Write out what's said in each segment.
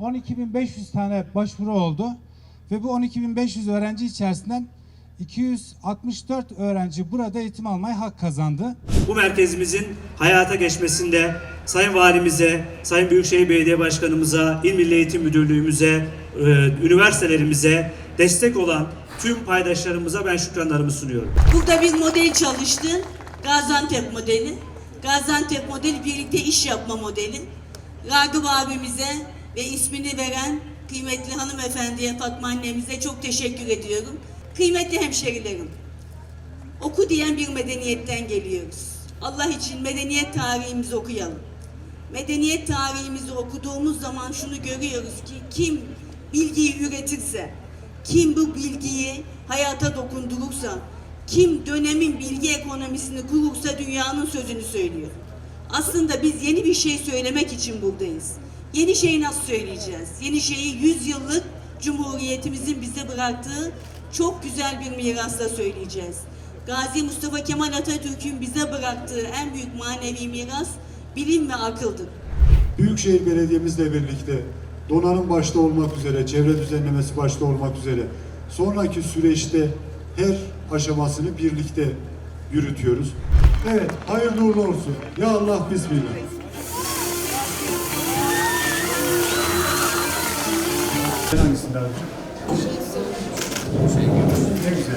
12.500 tane başvuru oldu. Ve bu 12.500 öğrenci içerisinden 264 öğrenci burada eğitim almaya hak kazandı. Bu merkezimizin hayata geçmesinde Sayın Valimize, Sayın Büyükşehir Belediye Başkanımıza, İl Milli Eğitim Müdürlüğümüze, e, üniversitelerimize destek olan tüm paydaşlarımıza ben şükranlarımı sunuyorum. Burada bir model çalıştı. Gaziantep modeli. Gaziantep modeli birlikte iş yapma modeli. Ragıp abimize ve ismini veren kıymetli hanımefendiye Fatma annemize çok teşekkür ediyorum. Kıymetli hemşerilerim. Oku diyen bir medeniyetten geliyoruz. Allah için medeniyet tarihimizi okuyalım. Medeniyet tarihimizi okuduğumuz zaman şunu görüyoruz ki kim bilgiyi üretirse, kim bu bilgiyi hayata dokundurursa, kim dönemin bilgi ekonomisini kurursa dünyanın sözünü söylüyor. Aslında biz yeni bir şey söylemek için buradayız. Yeni şeyi nasıl söyleyeceğiz? Yeni şeyi 100 yıllık Cumhuriyetimizin bize bıraktığı çok güzel bir mirasla söyleyeceğiz. Gazi Mustafa Kemal Atatürk'ün bize bıraktığı en büyük manevi miras bilim ve akıldır. Büyükşehir Belediye'mizle birlikte donanım başta olmak üzere, çevre düzenlemesi başta olmak üzere sonraki süreçte her aşamasını birlikte yürütüyoruz. Evet, hayırlı uğurlu olsun. Ya Allah, Bismillah. Hangisinde abicim? Ne güzel.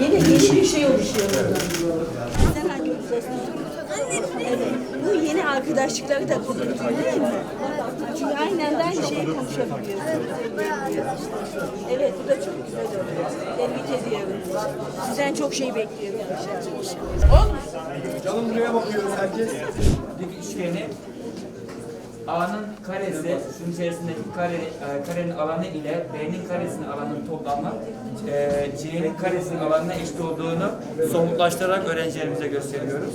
Yeni, yeni bir şey oluşuyor burada. Evet, bu yeni arkadaşlıkları da kurdurtuyor değil mi? Çünkü aynen de aynı şeyi konuşabiliyoruz. Evet, bu da çok güzel oluyor. Tebrik ediyorum. Sizden çok şey bekliyorum. Canım buraya bakıyoruz herkes. Dik üçgeni A'nın karesi, şunun içerisindeki kare, e, karenin alanı ile B'nin karesinin alanının toplamı e, C'nin karesinin alanına eşit olduğunu somutlaştırarak öğrencilerimize gösteriyoruz.